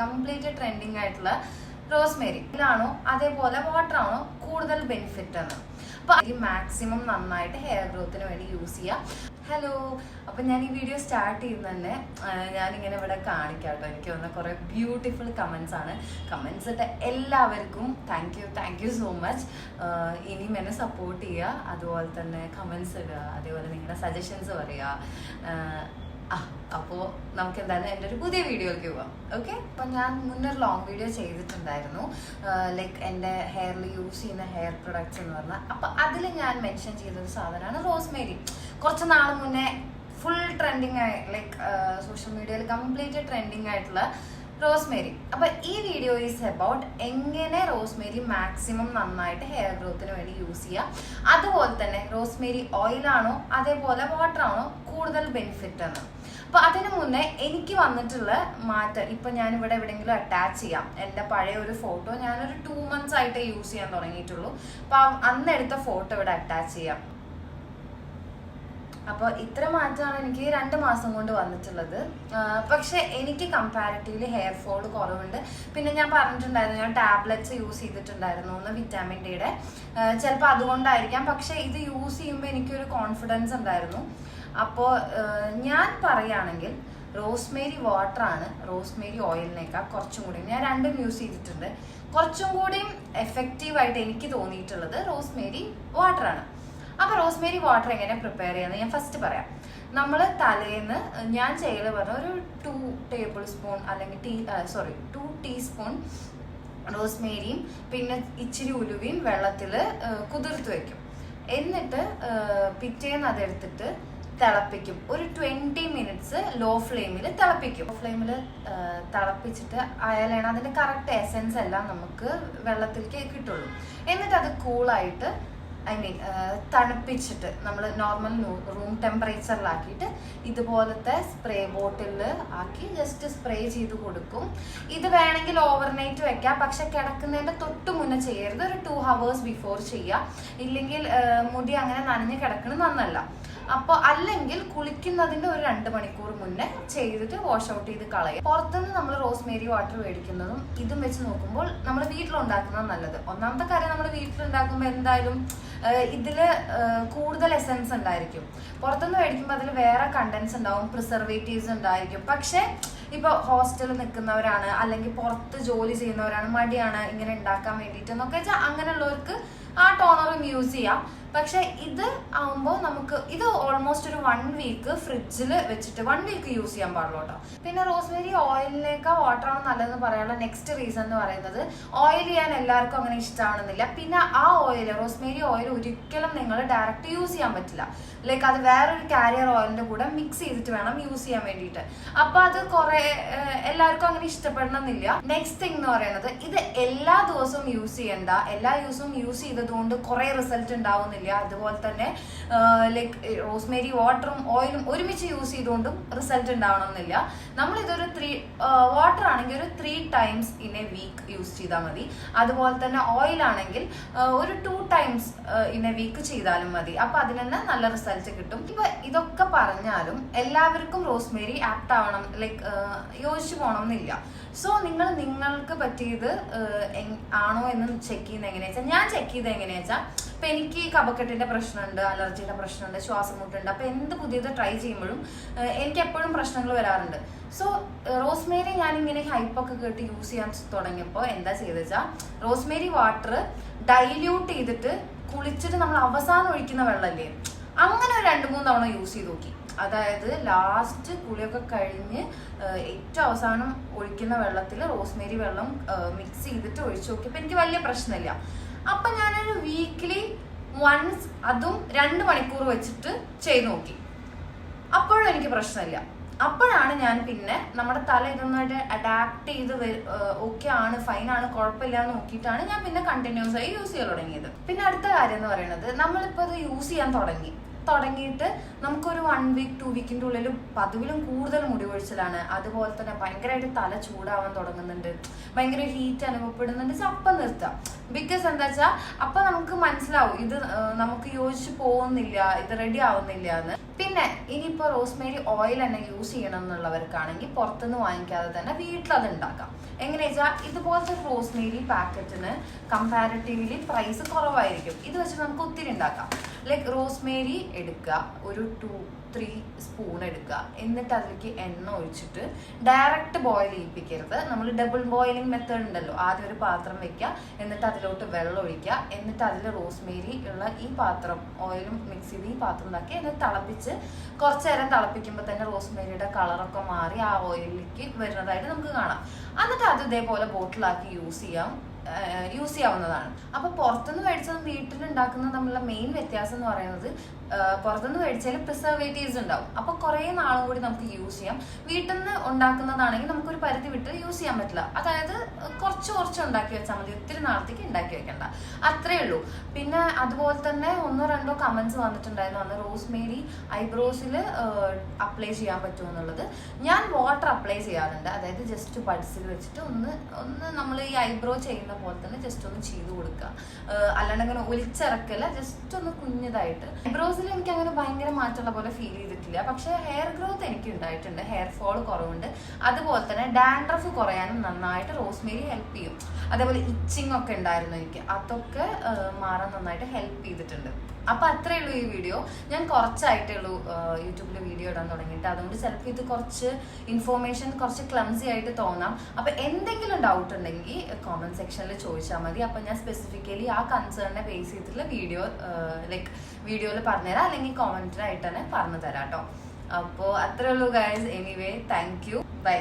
Complete trending ആയിട്ടുള്ള rosemary ഇതിലാണോ? അതേപോലെ വാട്ടർ ആണോ? കൂടുതൽ ബെനിഫിറ്റ് ആണ്. അപ്പൊ ഈ മാക്സിമം നന്നായിട്ട് ഹെയർ ഗ്രോത്തിന് വേണ്ടി യൂസ് ചെയ്യാം. ഹലോ അപ്പൊ ഞാൻ ഈ വീഡിയോ സ്റ്റാർട്ട് ചെയ്യുന്ന തന്നെ ഞാനിങ്ങനെ ഇവിടെ കാണിക്കാം കേട്ടോ എനിക്ക് വന്ന കുറെ ബ്യൂട്ടിഫുൾ കമന്റ്സ് ആണ്. കമന്റ്സ് ഇട്ട എല്ലാവർക്കും thank you thank you so much ഇനിയും എന്നെ സപ്പോർട്ട് ചെയ്യുക. അതുപോലെ തന്നെ കമന്റ്സ് ഇടുക. അതേപോലെ നിങ്ങളുടെ സജഷൻസ് പറയുക. അപ്പോൾ നമുക്ക് എന്തായാലും എന്റെ ഒരു പുതിയ വീഡിയോയിലേക്ക് പോവാം. ഓക്കെ അപ്പം ഞാൻ മുന്നൊരു ലോങ് വീഡിയോ ചെയ്തിട്ടുണ്ടായിരുന്നു. ലൈക്ക് എന്റെ ഹെയറിൽ യൂസ് ചെയ്യുന്ന ഹെയർ പ്രൊഡക്ട്സ് എന്ന് പറഞ്ഞാൽ അപ്പം അതിൽ ഞാൻ മെൻഷൻ ചെയ്തൊരു സാധനമാണ് റോസ്മേരി കുറച്ച് നാൾ മുന്നേ ഫുൾ ട്രെൻഡിങ് ആയി ലൈക്ക് സോഷ്യൽ മീഡിയയിൽ കംപ്ലീറ്റ് ട്രെൻഡിങ് ആയിട്ടുള്ള റോസ്മേരി. അപ്പൊ ഈ വീഡിയോ ഈസ് അബൌട്ട് എങ്ങനെ റോസ്മേരി മാക്സിമം നന്നായിട്ട് ഹെയർ ഗ്രോത്തിന് വേണ്ടി യൂസ് ചെയ്യാം. അതുപോലെ തന്നെ റോസ്മേരി ഓയിലാണോ അതേപോലെ വാട്ടർ ആണോ കൂടുതൽ ബെനിഫിറ്റ് എന്ന് അപ്പൊ അതിനു മുന്നേ എനിക്ക് വന്നിട്ടുള്ള മാറ്റം ഇപ്പൊ ഞാൻ ഇവിടെ എവിടെയെങ്കിലും അറ്റാച്ച് ചെയ്യാം. എന്റെ പഴയ ഒരു ഫോട്ടോ ഞാനൊരു ടു മന്ത്സ് ആയിട്ട് യൂസ് ചെയ്യാൻ തുടങ്ങിയിട്ടുള്ളൂ. അപ്പൊ അന്നെടുത്ത ഫോട്ടോ ഇവിടെ അറ്റാച്ച് ചെയ്യാം. അപ്പോൾ ഇത്ര മാറ്റമാണ് എനിക്ക് രണ്ട് മാസം കൊണ്ട് വന്നിട്ടുള്ളത്. പക്ഷെ എനിക്ക് കമ്പാരിറ്റീവ്ലി ഹെയർ ഫോൾ കുറവുണ്ട്. പിന്നെ ഞാൻ പറഞ്ഞിട്ടുണ്ടായിരുന്നു ഞാൻ ടാബ്ലറ്റ്സ് യൂസ് ചെയ്തിട്ടുണ്ടായിരുന്നു ഒന്ന് വിറ്റാമിൻ ഡിയുടെ ചിലപ്പോൾ അതുകൊണ്ടായിരിക്കാം. പക്ഷെ ഇത് യൂസ് ചെയ്യുമ്പോൾ എനിക്കൊരു കോൺഫിഡൻസ് ഉണ്ടായിരുന്നു. അപ്പോൾ ഞാൻ പറയുകയാണെങ്കിൽ റോസ്മേരി വാട്ടർ ആണ് റോസ്മേരി ഓയിലിനേക്കാൾ കുറച്ചും കൂടി ഞാൻ രണ്ടും യൂസ് ചെയ്തിട്ടുണ്ട്. കുറച്ചും കൂടിയും എഫക്റ്റീവായിട്ട് എനിക്ക് തോന്നിയിട്ടുള്ളത് റോസ്മേരി വാട്ടർ അപ്പൊ റോസ്മേരി വാട്ടർ എങ്ങനെ പ്രിപ്പയർ ചെയ്യാന്ന് ഞാൻ ഫസ്റ്റ് പറയാം. നമ്മൾ തലേന്ന് ഞാൻ ചെയ്യൽ പറഞ്ഞ ഒരു ടു ടേബിൾ സ്പൂൺ അല്ലെങ്കിൽ ടീ സോറി ടു ടീസ്പൂൺ റോസ്മേരിയും പിന്നെ ഇച്ചിരി ഉലുവയും വെള്ളത്തിൽ കുതിർത്ത് വെക്കും. എന്നിട്ട് പിറ്റേന്ന് അതെടുത്തിട്ട് തിളപ്പിക്കും. ഒരു ട്വന്റി മിനിറ്റ്സ് ലോ ഫ്ലെയിമിൽ തിളപ്പിക്കും. ലോ ഫ്ലെയിമിൽ തിളപ്പിച്ചിട്ട് അയാലാണ് അതിന്റെ കറക്റ്റ് എസൻസ് എല്ലാം നമുക്ക് വെള്ളത്തിലേക്ക് കിട്ടുള്ളൂ. എന്നിട്ട് അത് കൂളായിട്ട് ഐ മീൻ തണുപ്പിച്ചിട്ട് നമ്മൾ നോർമൽ റൂം ടെമ്പറേച്ചറിലാക്കിയിട്ട് ഇതുപോലത്തെ സ്പ്രേ ബോട്ടിലിൽ ആക്കി ജസ്റ്റ് സ്പ്രേ ചെയ്ത് കൊടുക്കും. ഇത് വേണമെങ്കിൽ ഓവർനൈറ്റ് വെക്കാം. പക്ഷെ കിടക്കുന്നതിന്റെ തൊട്ട് മുന്നേ ചെയ്യരുത്. ഒരു ടു ഹവേഴ്സ് ബിഫോർ ചെയ്യാം. ഇല്ലെങ്കിൽ മുടി അങ്ങനെ നനഞ്ഞ് കിടക്കുന്നത് നന്നല്ല. അപ്പോൾ അല്ലെങ്കിൽ കുളിക്കുന്നതിന്റെ ഒരു രണ്ട് മണിക്കൂർ മുന്നേ ചെയ്തിട്ട് വാഷ് ഔട്ട് ചെയ്ത് കളയാം. പുറത്തുനിന്ന് നമ്മൾ റോസ്മേരി വാട്ടർ മേടിക്കുന്നതും ഇതും വെച്ച് നോക്കുമ്പോൾ നമ്മൾ വീട്ടിലുണ്ടാക്കുന്നത് നല്ലത്. ഒന്നാമത്തെ കാര്യം നമ്മൾ വീട്ടിലുണ്ടാക്കുമ്പോൾ എന്തായാലും ഇതിൽ കൂടുതൽ എസൻസ് ഉണ്ടായിരിക്കും. പുറത്തുനിന്ന് മേടിക്കുമ്പോൾ അതിൽ വേറെ കണ്ടൻസ് ഉണ്ടാവും പ്രിസർവേറ്റീവ്സ് ഉണ്ടായിരിക്കും. പക്ഷേ ഇപ്പൊ ഹോസ്റ്റലിൽ നിൽക്കുന്നവരാണ് അല്ലെങ്കിൽ പുറത്ത് ജോലി ചെയ്യുന്നവരാണ് മടിയാണ് ഇങ്ങനെ ഉണ്ടാക്കാൻ വേണ്ടിയിട്ട്. എന്നൊക്കെ വെച്ചാൽ അങ്ങനെയുള്ളവർക്ക് ആ ടോണറും യൂസ് ചെയ്യാം. പക്ഷെ ഇത് ആവുമ്പോൾ നമുക്ക് ഇത് ഓൾമോസ്റ്റ് ഒരു വൺ വീക്ക് ഫ്രിഡ്ജിൽ വെച്ചിട്ട് വൺ വീക്ക് യൂസ് ചെയ്യാൻ പാടുള്ളൂ കേട്ടോ. പിന്നെ റോസ്മേരി ഓയിലിനേക്കാൾ വാട്ടറാണ് നല്ലതെന്ന് പറയാനുള്ള നെക്സ്റ്റ് റീസൺ എന്ന് പറയുന്നത് ഓയിൽ ചെയ്യാൻ എല്ലാവർക്കും അങ്ങനെ ഇഷ്ടമാണെന്നില്ല പിന്നെ ആ ഓയിൽ റോസ്മേരി ഓയിൽ ഒരിക്കലും നിങ്ങൾ ഡയറക്റ്റ് യൂസ് ചെയ്യാൻ പറ്റില്ല. ലൈക്ക് അത് വേറൊരു കാരിയർ ഓയിലിന്റെ കൂടെ മിക്സ് ചെയ്തിട്ട് വേണം യൂസ് ചെയ്യാൻ വേണ്ടിയിട്ട്. അപ്പൊ അത് കുറേ എല്ലാവർക്കും അങ്ങനെ ഇഷ്ടപ്പെടണമെന്നില്ല. നെക്സ്റ്റ് തിങ് എന്ന് പറയുന്നത് ഇത് എല്ലാ ദിവസവും യൂസ് ചെയ്യണ്ട. എല്ലാ ദിവസവും യൂസ് ചെയ്തതുകൊണ്ട് കുറേ റിസൾട്ട് ഉണ്ടാവുന്നില്ല. അതുപോലെ തന്നെ ലൈക്ക് റോസ്മേരി വാട്ടറും ഓയിലും ഒരുമിച്ച് യൂസ് ചെയ്തുകൊണ്ടും റിസൾട്ട് ഉണ്ടാവണമെന്നില്ല. നമ്മൾ ഇതൊരു ത്രീ വാട്ടർ ആണെങ്കിൽ ഒരു three times in a week use ചെയ്താൽ മതി. അതുപോലെ തന്നെ ഓയിൽ ആണെങ്കിൽ ഒരു two times in a week ചെയ്താലും മതി. അപ്പൊ അതിൽ നിന്ന് നല്ല റിസൾട്ട് കിട്ടും. ഇപ്പൊ ഇതൊക്കെ പറഞ്ഞാലും എല്ലാവർക്കും റോസ്മേരി ആപ്റ്റ് ആവണം ലൈക്ക് യോജിച്ചു പോകണം എന്നില്ല സോ നിങ്ങൾ നിങ്ങൾക്ക് പറ്റിയത് ആണോ എന്ന് ചെക്ക് ചെയ്യുന്നത് എങ്ങനെയാ വെച്ചാൽ ഞാൻ ചെക്ക് ചെയ്ത് എങ്ങനെയാ വെച്ചാൽ ഇപ്പൊ എനിക്ക് കഫക്കെട്ടിന്റെ പ്രശ്നമുണ്ട് അലർജിയുടെ പ്രശ്നമുണ്ട് ശ്വാസം മുട്ടുണ്ട്. അപ്പൊ എന്ത് പുതിയത് ട്രൈ ചെയ്യുമ്പോഴും എനിക്ക് എപ്പോഴും പ്രശ്നങ്ങൾ വരാറുണ്ട്. സോ റോസ്മേരി ഞാൻ ഇങ്ങനെ ഹൈപ്പൊക്കെ കേട്ട് യൂസ് ചെയ്യാൻ തുടങ്ങിയപ്പോൾ എന്താ ചെയ്തെന്ന് വെച്ചാൽ റോസ്മേരി വാട്ടർ ഡൈല്യൂട്ട് ചെയ്തിട്ട് കുളിച്ചിട്ട് നമ്മൾ അവസാനം ഒഴിക്കുന്ന വെള്ളമല്ലേ അങ്ങനെ ഒരു രണ്ട് മൂന്ന് തവണ യൂസ് ചെയ്ത് നോക്കി. അതായത് ലാസ്റ്റ് കുളിയൊക്കെ കഴിഞ്ഞ് ഏറ്റവും അവസാനം ഒഴിക്കുന്ന വെള്ളത്തിൽ റോസ്മേരി വെള്ളം മിക്സ് ചെയ്തിട്ട് ഒഴിച്ചു നോക്കിയപ്പോൾ എനിക്ക് വലിയ പ്രശ്നമില്ല. അപ്പൊ ഞാനൊരു വീക്ക്ലി വൺസ് അതും രണ്ട് മണിക്കൂർ വെച്ചിട്ട് ചെയ്ത് നോക്കി. അപ്പോഴും എനിക്ക് പ്രശ്നമില്ല. അപ്പോഴാണ് ഞാൻ പിന്നെ നമ്മുടെ തല ഇതൊന്നായിട്ട് അഡാപ്റ്റ് ചെയ്ത് ഓക്കെ ആണ് ഫൈൻ ആണ് കുഴപ്പമില്ല എന്ന് നോക്കിയിട്ടാണ് ഞാൻ പിന്നെ കണ്ടിന്യൂസ് ആയി യൂസ് ചെയ്യാൻ തുടങ്ങിയത്. പിന്നെ അടുത്ത കാര്യം എന്ന് പറയുന്നത് നമ്മളിപ്പോൾ ഇത് യൂസ് ചെയ്യാൻ തുടങ്ങി. തുടങ്ങിയിട്ട് നമുക്കൊരു വൺ വീക്ക് ടു വീക്കിന്റെ ഉള്ളിൽ പതിവിലും കൂടുതൽ മുടി കൊഴിച്ചിലാണ്. അതുപോലെ തന്നെ ഭയങ്കരമായിട്ട് തല ചൂടാവാൻ തുടങ്ങുന്നുണ്ട്. ഭയങ്കര ഹീറ്റ് അനുഭവപ്പെടുന്നുണ്ട്. അപ്പം നിർത്താം. ബിക്കോസ് എന്താ വെച്ചാൽ അപ്പം നമുക്ക് മനസ്സിലാവും ഇത് നമുക്ക് യോജിച്ച് പോകുന്നില്ല ഇത് റെഡി ആവുന്നില്ല എന്ന്. പിന്നെ ഇനിയിപ്പോൾ റോസ്മേരി ഓയിൽ തന്നെ യൂസ് ചെയ്യണം എന്നുള്ളവർക്കാണെങ്കിൽ പുറത്തുനിന്ന് വാങ്ങിക്കാതെ തന്നെ വീട്ടിൽ അത് ഉണ്ടാക്കാം. എങ്ങനെ വെച്ചാൽ ഇതുപോലത്തെ റോസ്മേരി പാക്കറ്റിന് കമ്പാരിറ്റീവ്ലി പ്രൈസ് കുറവായിരിക്കും. ഇത് വെച്ച് നമുക്ക് ഒത്തിരി ഉണ്ടാക്കാം. ലൈക്ക് റോസ്മേരി എടുക്കുക ഒരു ടു ത്രീ സ്പൂൺ എടുക്കുക. എന്നിട്ട് അതിലേക്ക് എണ്ണ ഒഴിച്ചിട്ട് ഡയറക്റ്റ് ബോയിൽ ചെയ്യിപ്പിക്കരുത്. നമ്മൾ ഡബിൾ ബോയിലിംഗ് മെത്തേഡ് ഉണ്ടല്ലോ. ആദ്യം ഒരു പാത്രം വെക്കുക എന്നിട്ട് അതിലോട്ട് വെള്ളം ഒഴിക്കുക. എന്നിട്ട് അതിൽ റോസ്മേരി ഉള്ള ഈ പാത്രം ഓയിലും മിക്സ് ചെയ്ത് ഈ പാത്രം ഇതാക്കി. എന്നിട്ട് തിളപ്പിച്ച് കുറച്ച് നേരം തിളപ്പിക്കുമ്പോൾ തന്നെ റോസ്മേരിയുടെ കളറൊക്കെ മാറി ആ ഓയിലിലേക്ക് വരുന്നതായിട്ട് നമുക്ക് കാണാം. എന്നിട്ട് അത് ഇതേപോലെ ബോട്ടിലാക്കി യൂസ് ചെയ്യാം. യൂസ് ചെയ്യാവുന്നതാണ്. അപ്പൊ പുറത്തുനിന്ന് മേടിച്ചതും വീട്ടിൽ ഉണ്ടാക്കുന്ന തമ്മിലുള്ള മെയിൻ വ്യത്യാസം എന്ന് പറയുന്നത് പുറത്തുനിന്ന് മേടിച്ചാൽ പ്രിസർവേറ്റീവ്സ് ഉണ്ടാവും. അപ്പൊ കുറെ നാളും കൂടി നമുക്ക് യൂസ് ചെയ്യാം. വീട്ടിൽ നിന്ന് ഉണ്ടാക്കുന്നതാണെങ്കിൽ നമുക്കൊരു പരിധി വിട്ട് യൂസ് ചെയ്യാൻ പറ്റില്ല. അതായത് കുറച്ച് കുറച്ച് ഉണ്ടാക്കി വെച്ചാൽ മതി. ഒത്തിരി നാളത്തേക്ക് ഉണ്ടാക്കി വെക്കണ്ട. അത്രേ ഉള്ളൂ. പിന്നെ അതുപോലെ തന്നെ ഒന്നോ രണ്ടോ കമന്റ്സ് വന്നിട്ടുണ്ടായിരുന്നു. അന്ന് റോസ്മേരി ഐബ്രോസിൽ അപ്ലൈ ചെയ്യാൻ പറ്റുമോ എന്നുള്ളത്. ഞാൻ വാട്ടർ അപ്ലൈ ചെയ്യാറുണ്ട്. അതായത് ജസ്റ്റ് ബഡ്സിൽ വെച്ചിട്ട് ഒന്ന് ഒന്ന് നമ്മൾ ഈ ഐബ്രോ ചെയ്യുന്ന പോലെ തന്നെ ജസ്റ്റ് ഒന്ന് ചെയ്ത് കൊടുക്കുക അല്ലാണ്ട് അങ്ങനെ ഒലിച്ചിറക്കല്ല ജസ്റ്റ് ഒന്ന് കുഞ്ഞതായിട്ട്. ഐബ്രോസിൽ എനിക്ക് അങ്ങനെ ഭയങ്കര മാറ്റമുള്ള പോലെ ഫീൽ ചെയ്തിട്ടില്ല. പക്ഷേ ഹെയർ ഗ്രോത്ത് എനിക്ക് ഉണ്ടായിട്ടുണ്ട്. ഹെയർ ഫോൾ കുറവുണ്ട്. അതുപോലെ തന്നെ ഡാൻഡ്രഫ് കുറയാനും നന്നായിട്ട് റോസ്മേരി ഹെൽപ്പ് ചെയ്യും. അതേപോലെ ഇച്ചിങ് ഒക്കെ ഉണ്ടായിരുന്നു എനിക്ക്. അതൊക്കെ മാറാൻ നന്നായിട്ട് ഹെൽപ്പ് ചെയ്തിട്ടുണ്ട്. അപ്പൊ അത്രേ ഉള്ളൂ ഈ വീഡിയോ ഞാൻ കുറച്ചായിട്ടേ ഉള്ളൂ യൂട്യൂബിൽ വീഡിയോ ഇടാൻ തുടങ്ങിയിട്ട്. അതുകൊണ്ട് ചിലപ്പോൾ ഇത് കുറച്ച് ഇൻഫോർമേഷൻ കുറച്ച് ക്ലംസി ആയിട്ട് തോന്നാം. അപ്പൊ എന്തെങ്കിലും ഡൗട്ട് ഉണ്ടെങ്കിൽ കോമന്റ് സെക്ഷനിൽ ചോദിച്ചാൽ മതി. അപ്പം ഞാൻ സ്പെസിഫിക്കലി ആ കൺസേണിനെ ബേസ് ചെയ്തിട്ടുള്ള വീഡിയോ ലൈക്ക് വീഡിയോയിൽ പറഞ്ഞുതരാം. അല്ലെങ്കിൽ കോമന്റിലായിട്ട് തന്നെ പറഞ്ഞു തരാം കേട്ടോ അപ്പോൾ അത്രേ ഉള്ളൂ guys anyway thank you bye